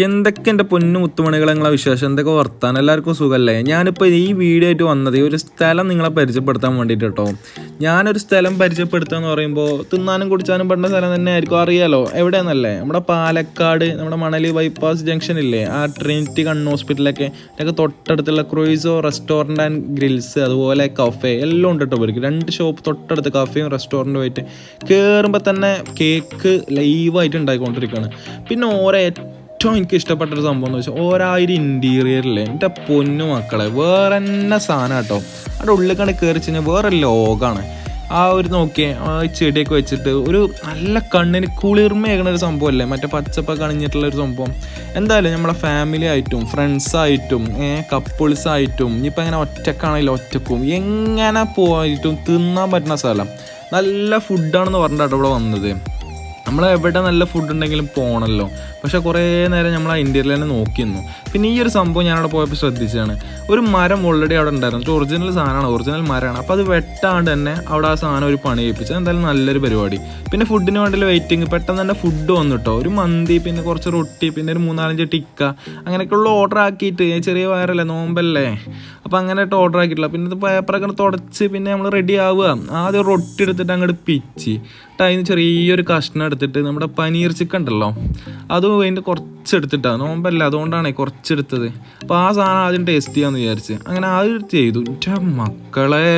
എന്തൊക്കെ എന്റെ പൊന്നു മുത്തുമണികളെ നിങ്ങളെ വിശേഷം എന്തൊക്കെ വർത്താൻ എല്ലാവർക്കും സുഖമല്ലേ? ഞാനിപ്പോൾ ഈ വീഡിയോ ആയിട്ട് വന്നത് ഒരു സ്ഥലം നിങ്ങളെ പരിചയപ്പെടുത്താൻ വേണ്ടിയിട്ട് കേട്ടോ. ഞാനൊരു സ്ഥലം പരിചയപ്പെടുത്തുക എന്ന് പറയുമ്പോൾ തിന്നാനും കുടിച്ചാനും പെടുന്ന സ്ഥലം തന്നെ ആയിരിക്കും. അറിയാലോ? എവിടെയാണെന്നല്ലേ നമ്മുടെ പാലക്കാട് നമ്മുടെ മണലി ബൈപ്പാസ് ജംഗ്ഷൻ ഇല്ലേ? ആ ട്രിനിറ്റി കണ്ണ് ഹോസ്പിറ്റലൊക്കെ ഒക്കെ തൊട്ടടുത്തുള്ള ക്രൂയിസോ റെസ്റ്റോറന്റ് ആൻഡ് ഗ്രിൽസ് അതുപോലെ കഫേ എല്ലാം ഉണ്ട് കേട്ടോ ഇവർക്ക്. രണ്ട് ഷോപ്പ് തൊട്ടടുത്ത് കഫേയും റെസ്റ്റോറന്റും ആയിട്ട് കയറുമ്പോൾ തന്നെ കേക്ക് ലൈവായിട്ട് ഉണ്ടായിക്കൊണ്ടിരിക്കുകയാണ്. പിന്നെ ഓരോ ഏറ്റവും എനിക്ക് ഇഷ്ടപ്പെട്ട ഒരു സംഭവം എന്ന് വെച്ചാൽ ഓരായിരം ഇന്റീരിയറിൽ എന്റെ പൊന്നു മക്കളെ വേറെ തന്നെ സാധനം കേട്ടോ. അവിടെ ഉള്ളിൽ കയറി കഴിഞ്ഞാൽ വേറെ ലോകമാണ് ആ ഒരു നോക്കിയേ ചെടിയൊക്കെ വെച്ചിട്ട് ഒരു നല്ല കണ്ണിന് കുളിർമയേക്കണ ഒരു സംഭവമല്ലേ മറ്റേ പച്ചപ്പൊക്കെ അണിഞ്ഞിട്ടുള്ള ഒരു സംഭവം. എന്തായാലും നമ്മളെ ഫാമിലി ആയിട്ടും ഫ്രണ്ട്സായിട്ടും കപ്പിൾസ് ആയിട്ടും ഇനിയിപ്പോൾ അങ്ങനെ ഒറ്റക്കാണെങ്കിലും ഒറ്റക്കും എങ്ങനെ പോയിട്ടും തിന്നാൻ പറ്റുന്ന സ്ഥലം. നല്ല ഫുഡാണെന്ന് പറഞ്ഞിട്ടാണ് ഇവിടെ വന്നത്. നമ്മൾ എവിടെ നല്ല ഫുഡ് ഉണ്ടെങ്കിലും പോകണമല്ലോ പക്ഷെ കുറേ നേരം നമ്മൾ ആ ഇന്ത്യയിൽ തന്നെ നോക്കിയിരുന്നു. പിന്നെ ഈ ഒരു സംഭവം ഞാനവിടെ പോയപ്പോൾ ശ്രദ്ധിച്ചതാണ്. ഒരു മരം ഓൾറെഡി അവിടെ ഉണ്ടായിരുന്നു. ഒറിജിനൽ സാധനമാണ് ഒറിജിനൽ മരമാണ്. അപ്പോൾ അത് വെട്ടാണ്ട് തന്നെ അവിടെ ആ സാധനം ഒരു പണി ചെയ്യിപ്പിച്ചത്. എന്തായാലും നല്ലൊരു പരിപാടി. പിന്നെ ഫുഡിന് വേണ്ടി വെയിറ്റിംഗ് പെട്ടെന്ന് തന്നെ ഫുഡ് വന്നിട്ടോ ഒരു മന്തി പിന്നെ കുറച്ച് റൊട്ടി പിന്നെ ഒരു മൂന്നാലഞ്ച് ടിക്ക അങ്ങനെയൊക്കെയുള്ള ഓർഡർ ആക്കിയിട്ട് ചെറിയ വയറല്ലേ നോമ്പല്ലേ? അപ്പോൾ അങ്ങനെ ഓർഡർ ആക്കിയിട്ടില്ല. പിന്നെ ഇത് പേപ്പറൊക്കെ തുടച്ച് പിന്നെ നമ്മൾ റെഡി ആവുക. ആദ്യം റൊട്ടി എടുത്തിട്ട് അങ്ങോട്ട് പിച്ച്. അതിന് ചെറിയൊരു കഷ്ണം എടുത്തിട്ട് നമ്മുടെ പനീർ ചിക്കൻ ഉണ്ടല്ലോ അതും അതിന്റെ കുറച്ച് എടുത്തിട്ടാണ് നോമ്പല്ല അതുകൊണ്ടാണ് കുറച്ചെടുത്തത്. അപ്പോൾ ആ സാധനം ആദ്യം ടേസ്റ്റ് ചെയ്യാമെന്ന് വിചാരിച്ച്. അങ്ങനെ ആദ്യം ചെയ്തു. എന്റെ മക്കളെ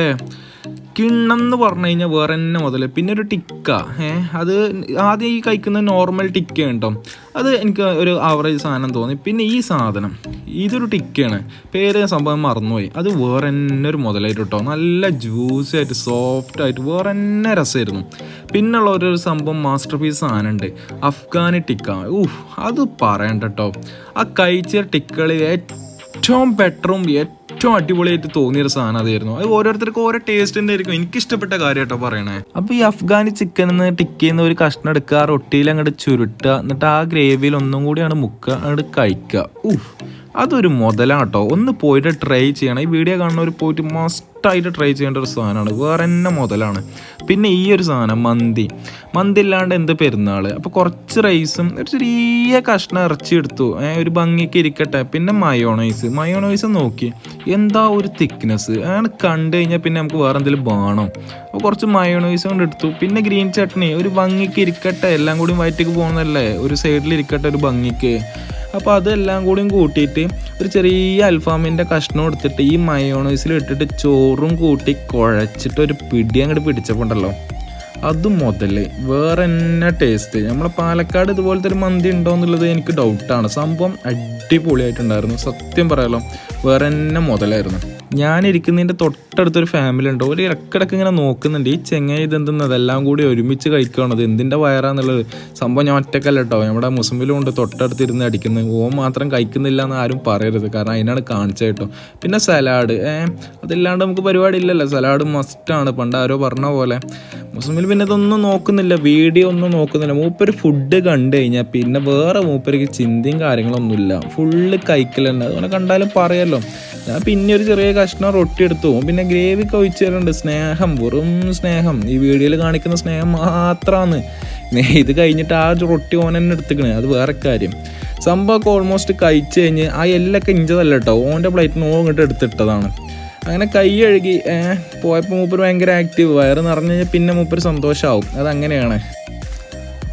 കിണ്ണം എന്ന് പറഞ്ഞു കഴിഞ്ഞാൽ വേറെ തന്നെ മുതൽ പിന്നെ ഒരു ടിക്ക. ഏ അത് ആദ്യം ഈ കഴിക്കുന്ന നോർമൽ ടിക്ക കേട്ടോ അത് എനിക്ക് ഒരു ആവറേജ് സാധനം തോന്നി. പിന്നെ ഈ സാധനം ഇതൊരു ടിക്കയാണ്. പേര് സംഭവം മറന്നുപോയി. അത് വേറെ തന്നെ ഒരു മുതലായിട്ട് കേട്ടോ. നല്ല ജ്യൂസി ആയിട്ട് സോഫ്റ്റ് ആയിട്ട് വേറെ തന്നെ രസമായിരുന്നു. പിന്നുള്ള ഒരു സംഭവം മാസ്റ്റർ പീസ് സാധനമുണ്ട്. അഫ്ഗാനി ടിക്ക. ഊഹ് അത് പറയണ്ട കേട്ടോ. ആ കഴിച്ച ടിക്കളിൽ ഏറ്റവും ബെറ്ററും ഏറ്റവും അടിപൊളിയായിട്ട് തോന്നിയൊരു സാധനം അതായിരുന്നു. അത് ഓരോരുത്തർക്കും ഓരോ ടേസ്റ്റിന്റെ ആയിരിക്കും എനിക്ക് ഇഷ്ടപ്പെട്ട കാര്യമായിട്ടോ പറയണേ. അപ്പോൾ ഈ അഫ്ഗാനി ചിക്കൻ എന്ന് ടിക്ക് ചെയ്യുന്ന ഒരു കഷ്ണം എടുക്കുക റൊട്ടിയിൽ അങ്ങോട്ട് ചുരുട്ടുക എന്നിട്ട് ആ ഗ്രേവിയിൽ ഒന്നും കൂടിയാണ് മുക്കുക അങ്ങോട്ട് കഴിക്കുക. ഊഹ് അതൊരു മുതലാട്ടോ. ഒന്ന് പോയിട്ട് ട്രൈ ചെയ്യണം. ഈ വീഡിയോ കാണുന്നവർ പോയിട്ട് മസ്റ്റായിട്ട് ട്രൈ ചെയ്യേണ്ട ഒരു സാധനമാണ്. വേറെ തന്നെ മുതലാണ്. പിന്നെ ഈ ഒരു സാധനം മന്തി. മന്തി ഇല്ലാണ്ട് എന്ത് പെരുന്നാൾ അപ്പോൾ കുറച്ച് റൈസും ഒരു ചെറിയ കഷ്ണം ഇറച്ചി എടുത്തു. ഒരു ഭംഗിക്ക് ഇരിക്കട്ടെ. പിന്നെ മയോണൈസ് മയോണൈസ് നോക്കി. എന്താ ഒരു തിക്നെസ് അങ്ങനെ കണ്ടു കഴിഞ്ഞാൽ പിന്നെ നമുക്ക് വേറെ എന്തെങ്കിലും വേണം. അപ്പോൾ കുറച്ച് മയോണൈസ് കൊണ്ട് എടുത്തു. പിന്നെ ഗ്രീൻ ചട്നി ഒരു ഭംഗിക്ക് ഇരിക്കട്ടെ. എല്ലാം കൂടി വയറ്റിക്ക് പോകുന്നതല്ലേ? ഒരു സൈഡിൽ ഇരിക്കട്ടെ ഒരു ഭംഗിക്ക്. അപ്പോൾ അതെല്ലാം കൂടിയും കൂട്ടിയിട്ട് ഒരു ചെറിയ അൽഫാമിന്റെ കഷ്ണം എടുത്തിട്ട് ഈ മയോണൈസിൽ ഇട്ടിട്ട് ചോറും കൂട്ടി കുഴച്ചിട്ട് ഒരു പിടി അങ്ങോട്ട് പിടിച്ചപ്പോൾ ഉണ്ടല്ലോ. അത് മുതൽ വേറെ തന്നെ ടേസ്റ്റ് നമ്മളെ പാലക്കാട് ഇതുപോലത്തെ ഒരു മന്തി ഉണ്ടോ എന്നുള്ളത് എനിക്ക് ഡൗട്ടാണ് സംഭവം അടിപൊളിയായിട്ടുണ്ടായിരുന്നു. സത്യം പറയാലോ. വേറെ തന്നെ മുതലായിരുന്നു. ഞാനിരിക്കുന്നതിന്റെ തൊട്ടടുത്തൊരു ഫാമിലി ഉണ്ട് ഒരു ഇടക്കിടക്ക് ഇങ്ങനെ നോക്കുന്നുണ്ട്. ഈ ചെങ്ങ ഇതെന്തെന്ന് അതെല്ലാം കൂടി ഒരുമിച്ച് കഴിക്കുകയാണത്. എന്തിന്റെ വയറാന്നുള്ളത്? സംഭവം ഞാൻ ഒറ്റക്കല്ല കേട്ടോ. നമ്മുടെ മുസ്ലിമിലും ഉണ്ട്. തൊട്ടടുത്ത് ഇരുന്ന് അടിക്കുന്നത് ഓം മാത്രം കഴിക്കുന്നില്ല എന്ന് ആരും പറയരുത്. കാരണം അതിനാണ് കാണിച്ചത് കേട്ടോ. പിന്നെ സലാഡ്. ഏഹ് അതില്ലാണ്ട് നമുക്ക് പരിപാടി ഇല്ലല്ലോ. സലാഡ് മസ്റ്റാണ് പണ്ട് ആരോ പറഞ്ഞ പോലെ. മുസ്ലിമിൽ പിന്നെ ഇതൊന്നും നോക്കുന്നില്ല. വീഡിയോ ഒന്നും നോക്കുന്നില്ല. മൂപ്പര് ഫുഡ് കണ്ടു കഴിഞ്ഞാൽ പിന്നെ വേറെ മൂപ്പർക്ക് ചിന്തയും കാര്യങ്ങളൊന്നുമില്ല. ഫുള്ള് കഴിക്കലുണ്ട് അതുപോലെ കണ്ടാലും പറയല്ലോ ഞാൻ പിന്നെ ഒരു ചെറിയ കഷ്ണം റൊട്ടി എടുത്തു പിന്നെ ഗ്രേവി ഒക്കെ ഒഴിച്ചു തരുന്നുണ്ട് സ്നേഹം വെറും സ്നേഹം. ഈ വീഡിയോയിൽ കാണിക്കുന്ന സ്നേഹം മാത്രമാണ് ഇത് കഴിഞ്ഞിട്ട് ആ റൊട്ടി ഓൻ തന്നെ എടുത്തിക്കണേ. അത് വേറെ കാര്യം. സംഭവമൊക്കെ ഓൾമോസ്റ്റ് കഴിച്ചു കഴിഞ്ഞ് ആ എല്ലൊക്കെ ഇഞ്ചതല്ല കേട്ടോ ഓന്റെ പ്ലേറ്റിന് ഓ ഇങ്ങോട്ട് എടുത്തിട്ടതാണ്. അങ്ങനെ കൈ കഴുകി പോയപ്പോൾ മൂപ്പർ ഭയങ്കര ആക്റ്റീവ് വയറ് നിറഞ്ഞു കഴിഞ്ഞാൽ പിന്നെ മൂപ്പർ സന്തോഷമാവും അതങ്ങനെയാണ്.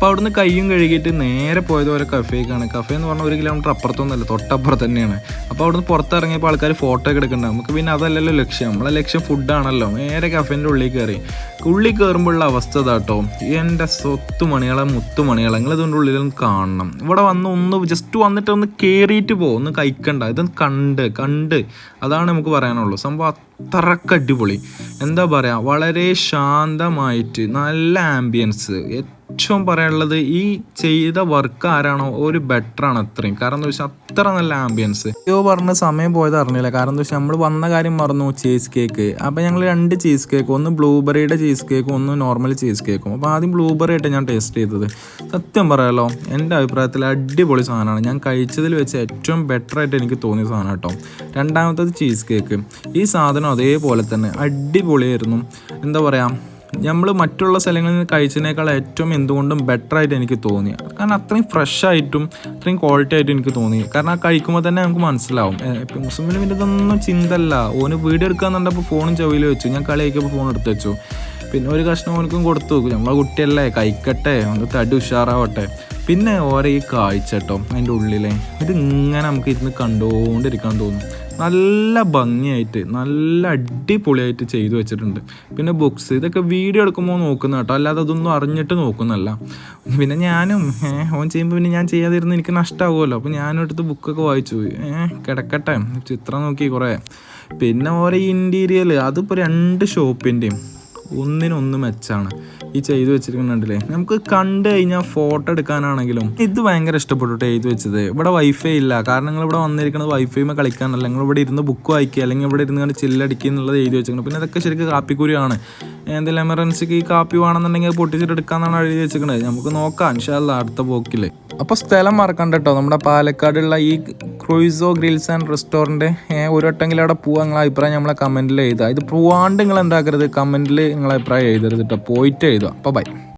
അപ്പോൾ അവിടുന്ന് കൈയും കഴുകിയിട്ട് നേരെ പോയത് ഓരോ കഫേക്കാണ്. കഫേ എന്ന് പറഞ്ഞാൽ ഒരു കിലോമീറ്റർ അപ്പുറത്തൊന്നുമല്ല തൊട്ടപ്പുറത്ത് തന്നെയാണ് അപ്പോൾ അവിടുന്ന് പുറത്തിറങ്ങിയപ്പോൾ ആൾക്കാർ ഫോട്ടോ ഒക്കെ എടുക്കണ്ട നമുക്ക് പിന്നെ അതല്ലല്ലോ ലക്ഷ്യം. നമ്മളെ ലക്ഷ്യം ഫുഡാണല്ലോ നേരെ കഫേന്റെ ഉള്ളിൽ കയറി ഉള്ളിൽ കയറുമ്പോഴുള്ള അവസ്ഥ ഇതാട്ടോ എന്റെ സ്വത്ത് മണികളെ മുത്തു മണികളെ ഇതിന്റെ ഉള്ളിലൊന്ന് കാണണം. ഇവിടെ വന്ന് ഒന്ന് ജസ്റ്റ് വന്നിട്ട് ഒന്ന് കയറിയിട്ട് പോകും ഒന്ന് കഴിക്കണ്ട. ഇതൊന്ന് കണ്ട് കണ്ട്. അതാണ് നമുക്ക് പറയാനുള്ളൂ. സംഭവം അത്രയ്ക്ക് അടിപൊളി. എന്താ പറയുക വളരെ ശാന്തമായിട്ട് നല്ല ആംബിയൻസ് ഏറ്റവും പറയാനുള്ളത് ഈ ചെയ്ത വർക്ക് ആരാണോ ഒരു ബെറ്റർ ആണ് അത്രയും. കാരണം എന്താ വെച്ചാൽ അത്ര നല്ല ആംബിയൻസ് യോ പറഞ്ഞ സമയം പോയത് അറിഞ്ഞില്ല. കാരണം എന്താ വെച്ചാൽ നമ്മൾ വന്ന കാര്യം മറന്നു ചീസ് കേക്ക് അപ്പോൾ ഞങ്ങൾ രണ്ട് ചീസ് കേക്ക് ഒന്ന് ബ്ലൂബെറിയുടെ ചീസ് കേക്കും ഒന്ന് നോർമൽ ചീസ് കേക്കും അപ്പോൾ ആദ്യം ബ്ലൂബെറി ആയിട്ട് ഞാൻ ടേസ്റ്റ് ചെയ്തത്. സത്യം പറയാലോ എന്റെ അഭിപ്രായത്തിൽ അടിപൊളി സാധനമാണ്. ഞാൻ കഴിച്ചതിൽ വെച്ച് ഏറ്റവും ബെറ്റർ ആയിട്ട് എനിക്ക് തോന്നിയ സാധനം കേട്ടോ. രണ്ടാമത്തത് ചീസ് കേക്ക് ഈ സാധനം അതേപോലെ തന്നെ അടിപൊളിയായിരുന്നു. എന്താ പറയുക നമ്മൾ മറ്റുള്ള സ്ഥലങ്ങളിൽ നിന്ന് കഴിച്ചതിനേക്കാൾ ഏറ്റവും എന്തുകൊണ്ടും ബെറ്റർ ആയിട്ട് എനിക്ക് തോന്നി. കാരണം അത്രയും ഫ്രഷ് ആയിട്ടും അത്രയും ക്വാളിറ്റി ആയിട്ടും എനിക്ക് തോന്നി. കാരണം ആ കഴിക്കുമ്പോൾ തന്നെ നമുക്ക് മനസ്സിലാവും. മുസ്ലിമിന് പിന്നെ ഇതൊന്നും ചിന്തല്ല ഓന് വീഡിയോ എടുക്കാന്നുണ്ടപ്പോൾ ഫോണും ചെവിയിൽ വെച്ചു. ഞാൻ കളി കഴിക്കുമ്പോൾ ഫോൺ എടുത്ത് വെച്ചു. പിന്നെ ഒരു കഷ്ണം ഓനക്കും കൊടുത്തു. നമ്മളെ കുട്ടിയല്ലേ കഴിക്കട്ടെ. ഒന്ന് തടി ഉഷാറാവട്ടെ. പിന്നെ ഓരോ ഈ കാഴ്ച കേട്ടോ അതിന്റെ ഉള്ളിലെ. ഇത് ഇങ്ങനെ നമുക്ക് ഇരുന്ന് കണ്ടുകൊണ്ടിരിക്കാൻ തോന്നും. നല്ല ഭംഗിയായിട്ട് നല്ല അടിപൊളിയായിട്ട് ചെയ്തു വെച്ചിട്ടുണ്ട്. പിന്നെ ബുക്സ് ഇതൊക്കെ വീഡിയോ എടുക്കുമ്പോൾ നോക്കുന്ന കേട്ടോ. അല്ലാതെ അതൊന്നും അറിഞ്ഞിട്ട് നോക്കുന്നല്ല പിന്നെ ഞാനും ഏഹ് ഓൻ ചെയ്യുമ്പോൾ പിന്നെ ഞാൻ ചെയ്യാതിരുന്ന് എനിക്ക് നഷ്ടമാകുമല്ലോ അപ്പോൾ ഞാനും എടുത്ത് ബുക്കൊക്കെ വായിച്ചു. ഏഹ് കിടക്കട്ടെ. ചിത്രം നോക്കി കുറേ. പിന്നെ ഓരോ ഇന്റീരിയൽ അതിപ്പോൾ രണ്ട് ഷോപ്പിന്റെയും ഒന്നിനൊന്ന് മെച്ചാണ്. ഈ ചെയ്തു വെച്ചിരിക്കുന്നുണ്ടല്ലേ നമുക്ക് കണ്ടു കഴിഞ്ഞാൽ ഫോട്ടോ എടുക്കാനാണെങ്കിലും ഇത് ഭയങ്കര ഇഷ്ടപ്പെട്ടു എഴുതി വെച്ചത്. ഇവിടെ വൈഫൈ ഇല്ല. കാരണം നിങ്ങൾ ഇവിടെ വന്നിരിക്കുന്നത് വൈഫൈമേ കളിക്കാനല്ല. നിങ്ങൾ ഇവിടെ ഇരുന്ന് ബുക്ക് വായിക്കുക അല്ലെങ്കിൽ ഇവിടെ ഇരുന്ന് കണ്ട് ചില്ലടിക്കുക എന്നുള്ളത് എഴുതി വെച്ചിരിക്കുന്നത്. പിന്നെ ഇതൊക്കെ ശരിക്കും കാപ്പിക്കുരിയാണ് എന്തെങ്കിലും എമർജൻസിക്ക് ഈ കാപ്പി വേണമെന്നുണ്ടെങ്കിൽ പൊട്ടിച്ചിട്ട് എടുക്കാന്നാണ് എഴുതി വെച്ചിരിക്കുന്നത്. നമുക്ക് നോക്കാം. ഇൻഷാല്ല അടുത്ത പോക്കിൽ അപ്പോൾ സ്ഥലം മറക്കണ്ട കേട്ടോ നമ്മുടെ പാലക്കാടുള്ള ഈ ക്രൂയിസോ ഗ്രിൽസ് ആൻഡ് റെസ്റ്റോറന്റ് ഒരു വട്ടമെങ്കിലും അവിടെ പോകാൻ നിങ്ങളെ അഭിപ്രായം നമ്മളെ കമന്റിൽ എഴുതുക. ഇത് പോവാണ്ട് നിങ്ങൾ എന്താക്കരുത്? കമന്റിൽ നിങ്ങളെ അഭിപ്രായം എഴുതരുത് കേട്ടോ പോയിട്ട് എഴുതുക. അപ്പോൾ ബൈ